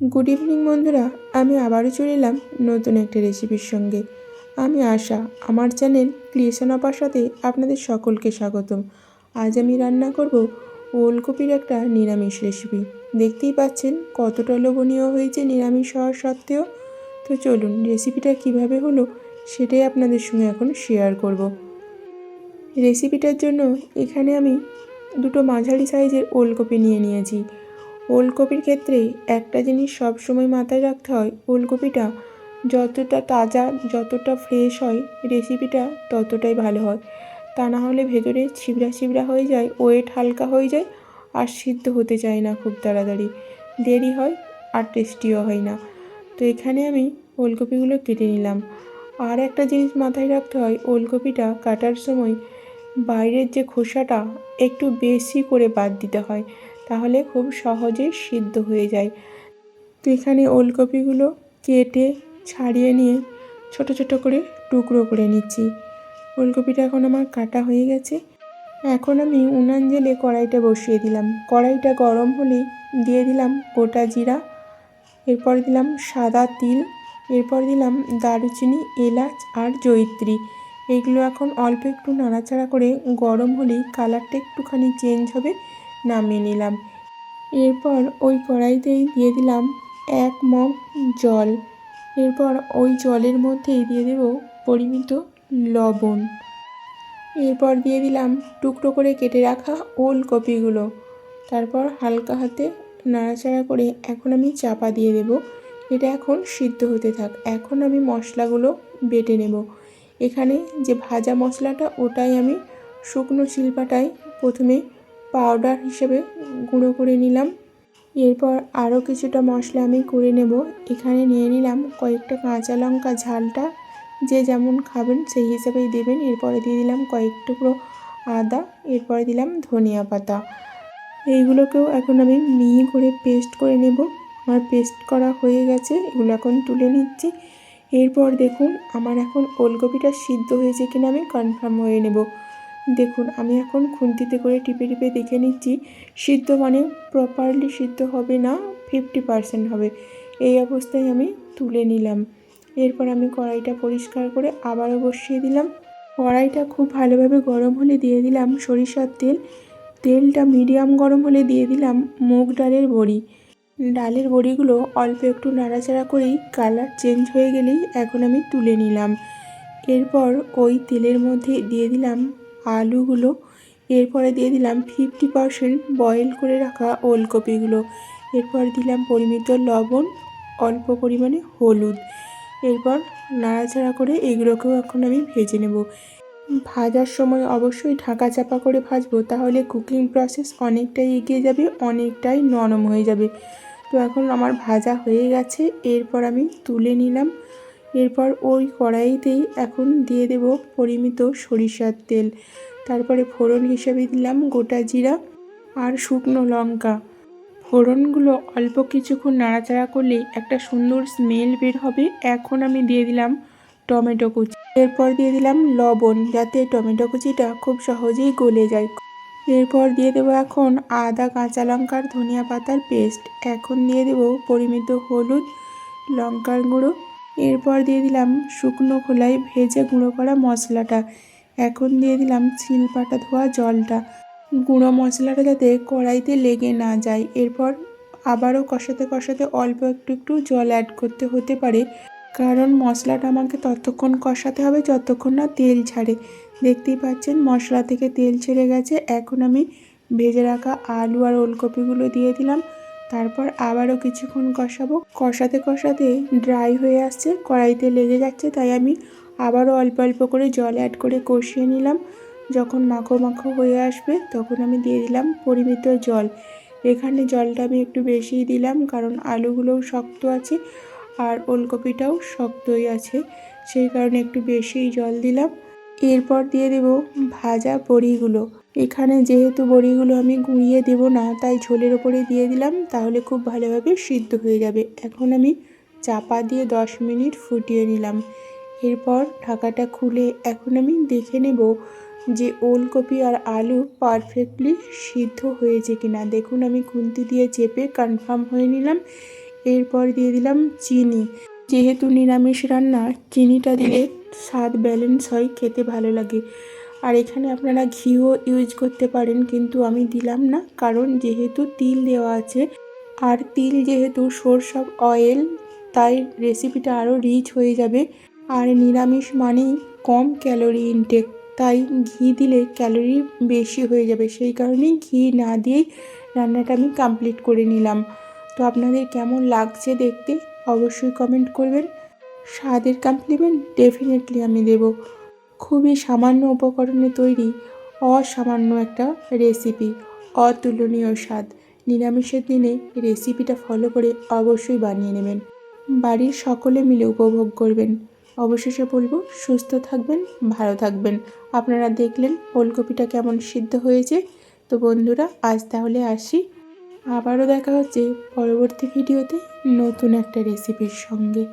Good evening, বন্ধুরা। আমি আবারও চলে এলাম নতুন একটা রেসিপির সঙ্গে। আমি আশা, আমার চ্যানেল ক্রিয়েশন অফ আশাতে আপনাদের সকলকে স্বাগতম। আজ আমি রান্না করব ওলকপির একটা নিরামিষ রেসিপি। দেখতেই পাচ্ছেন কতটা লোভনীয় হয়েছে নিরামিষ হওয়ার সত্ত্বেও। তো চলুন, রেসিপিটা কীভাবে হলো সেটাই আপনাদের সঙ্গে এখন শেয়ার করব। রেসিপিটার জন্য এখানে আমি দুটো মাঝারি সাইজের ওলকপি নিয়ে নিয়েছি। ওলকপির ক্ষেত্রে একটা জিনিস সবসময় মাথায় রাখতে হয়, ওলকপিটা যতটা তাজা, যতটা ফ্রেশ হয় রেসিপিটা ততটাই ভালো হয়। তা না হলে ভেতরে ছিবড়া ছিবড়া হয়ে যায়, ওয়েট হালকা হয়ে যায় আর সিদ্ধ হতে চায় না খুব তাড়াতাড়ি। দেরি হয় আর টেস্টিও হয় না। তো এখানে আমি ওলকপিগুলো কেটে নিলাম। আর একটা জিনিস মাথায় রাখতে হয়, ওলকপিটা কাটার সময় বাইরের যে খোসাটা একটু বেশি করে বাদ দিতে হয়। তাহলে খুব সহজে সিদ্ধ হয়ে যায়। তো এখানে ওলকপিগুলো কেটে ছাড়িয়ে নিয়ে ছোট ছোট করে টুকরো করে নিচ্ছি। ওলকপিটা এখন আমার কাটা হয়ে গেছে। এখন আমি উনান জেলে কড়াইটা বসিয়ে দিলাম। কড়াইটা গরম হলে দিয়ে দিলাম গোটা জিরা, এরপর দিলাম সাদা তিল, এরপর দিলাম দারুচিনি, এলাচ আর জয়িত্রী। এগুলো এখন অল্প একটু নাড়াচাড়া করে গরম হলেই কালারটা একটুখানি চেঞ্জ হবে। নামিয়ে নিলাম। এরপর ওই কড়াইতেই দিয়ে দিলাম এক মগ জল। এরপর ওই জলের মধ্যেই দিয়ে দেব পরিমিত লবণ। এরপর দিয়ে দিলাম টুকরো করে কেটে রাখা ওলকপিগুলো। তারপর হালকা হাতে নাড়াচাড়া করে এখন আমি চাপা দিয়ে দেব। এটা এখন সিদ্ধ হতে থাক। এখন আমি মশলাগুলো বেটে নেব। এখানে যে ভাজা মশলাটা ওটাই আমি শুকনো শিল্পাটায় প্রথমে পাউডার হিসেবে গুঁড়ো করে নিলাম। এরপর আরও কিছুটা মশলা আমি করে নেব। এখানে নিয়ে নিলাম কয়েকটা কাঁচা লঙ্কা ঝালটা। যে যেমন খাবেন সেই হিসাবেই দেবেন। এরপরে দিয়ে দিলাম কয়েক টুকরো আদা। এরপরে দিলাম ধনিয়া পাতা। এইগুলোকেও এখন আমি মিহি করে পেস্ট করে নেব। আমার পেস্ট করা হয়ে গেছে। এগুলো এখন তুলে নিচ্ছি। এরপর দেখুন, আমার এখন ওলকপিটা সিদ্ধ হয়েছে কিনা আমি কনফার্ম হয়ে নেব। দেখুন, আমি এখন খুন্তিতে করে টিপে টিপে দেখে নিচ্ছি, সিদ্ধ মানে প্রপারলি সিদ্ধ হবে না ফিফটি পারসেন্ট হবে। এই অবস্থায় আমি তুলে নিলাম। এরপর আমি কড়াইটা পরিষ্কার করে আবারও বসিয়ে দিলাম। কড়াইটা খুব ভালোভাবে গরম হলে দিয়ে দিলাম সরিষার তেল। তেলটা মিডিয়াম গরম হলে দিয়ে দিলাম মুগ ডালের বড়ি। ডালের বড়িগুলো অল্প একটু নাড়াচাড়া করেই কালার চেঞ্জ হয়ে গেলেই এখন আমি তুলে নিলাম। এরপর ওই তেলের মধ্যে দিয়ে দিলাম আলুগুলো। এরপরে দিয়ে দিলাম ফিফটি পারসেন্ট বয়েল করে রাখা ওলকপিগুলো। এরপর দিলাম পরিমিত লবণ, অল্প পরিমাণে হলুদ। এরপর নাড়াচাড়া করে এগুলোকেও এখন আমি ভেজে নেব। ভাজার সময় অবশ্যই ঢাকা চাপা করে ভাজবো, তাহলে কুকিং প্রসেস অনেকটাই এগিয়ে যাবে, অনেকটাই নরম হয়ে যাবে। তো এখন আমার ভাজা হয়ে গেছে, এরপর আমি তুলে নিলাম এরপর ওই কড়াইতেই এখন দিয়ে দেব পরিমিত সরিষার তেল। তারপরে ফোড়ন হিসেবে দিলাম গোটা জিরা আর শুকনো লঙ্কা। ফোড়নগুলো অল্প কিছুক্ষণ নাড়াচাড়া করলেই একটা সুন্দর স্মেল বের হবে। এখন আমি দিয়ে দিলাম টমেটো কুচি। এরপর দিয়ে দিলাম লবণ যাতে টমেটো কুচিটা খুব সহজেই গলে যায়। এরপর দিয়ে দেবো এখন আদা, কাঁচা লঙ্কার ধনিয়া পাতার পেস্ট। এখন দিয়ে দেবো পরিমিত হলুদ, লঙ্কার গুঁড়ো এরপর দিয়ে দিলাম শুকনো খোলায় ভেজে গুঁড়ো করা মশলাটা। এখন দিয়ে দিলাম শিলপাটা ধোয়া জলটা। গুঁড়ো মশলাটা যাতে কড়াইতে লেগে না যায়। এরপর আবারও কষাতে কষাতে অল্প একটু একটু জল অ্যাড করতে হতে পারে। কারণ মশলাটা আমাকে ততক্ষণ কষাতে হবে যতক্ষণ না তেল ছাড়ে। দেখতেই পাচ্ছেন মশলা থেকে তেল ছেড়ে গেছে। এখন আমি ভেজে রাখা আলু আর ওলকপিগুলো দিয়ে দিলাম। তারপর আবারও কিছুক্ষণ কষাবো। কষাতে কষাতে ড্রাই হয়ে আসছে, কড়াইতে লেগে যাচ্ছে, তাই আমি আবারও অল্প অল্প করে জল অ্যাড করে কষিয়ে নিলাম। যখন মাখো মাখো হয়ে আসবে, তখন আমি দিয়ে দিলাম পরিমিত জল। এখানে জলটা আমি একটু বেশিই দিলাম, কারণ আলুগুলোও শক্ত আছে আর ওলকপিটাও শক্তই আছে। সেই কারণে একটু বেশিই জল দিলাম। এরপর দিয়ে দেব ভাজা বড়িগুলো। এখানে যেহেতু বড়িগুলো আমি গুঁড়িয়ে দেব না, তাই ঝোলের ওপরে দিয়ে দিলাম, তাহলে খুব ভালোভাবে সিদ্ধ হয়ে যাবে। এখন আমি চাপা দিয়ে দশ মিনিট ফুটিয়ে নিলাম। এরপর ঢাকাটা খুলে এখন আমি দেখে নেব যে ওলকপি আর আলু পারফেক্টলি সিদ্ধ হয়েছে কিনা। দেখুন, আমি খুন্তি দিয়ে চেপে কনফার্ম হয়ে নিলাম। এরপর দিয়ে দিলাম চিনি। যেহেতু নিরামিষ রান্না, চিনিটা দিলে স্বাদ ব্যালেন্স হয়, খেতে ভালো লাগে। আর এখানে আপনারা ঘিও ইউজ করতে পারেন, কিন্তু আমি দিলাম না, কারণ যেহেতু তিল দেওয়া আছে, আর তিল যেহেতু সোর্স অয়েল তাই রেসিপিটা আরও রিচ হয়ে যাবে। আর নিরামিষ মানেই কম ক্যালোরি ইনটেক তাই ঘি দিলে ক্যালোরি বেশি হয়ে যাবে। সেই কারণেই ঘি না দিয়েই রান্নাটা আমি কমপ্লিট করে নিলাম। তো আপনাদের কেমন লাগছে দেখতে, অবশ্যই কমেন্ট করবেন। স্বাদের কমপ্লিমেন্ট ডেফিনেটলি আমি দেব। খুবই সামান্য উপকরণে তৈরি অসামান্য একটা রেসিপি অতুলনীয় স্বাদ। নিরামিষের দিনে রেসিপিটা ফলো করে অবশ্যই বানিয়ে নেবেন। বাড়ির সকলে মিলে উপভোগ করবেন। অবশেষে বলব, সুস্থ থাকবেন, ভালো থাকবেন। আপনারা দেখলেন ওলকপিটা কেমন সিদ্ধ হয়েছে। তো বন্ধুরা, আজ তাহলে আসি। আবারও দেখা হচ্ছে পরবর্তী ভিডিওতে নতুন একটা রেসিপির সঙ্গে।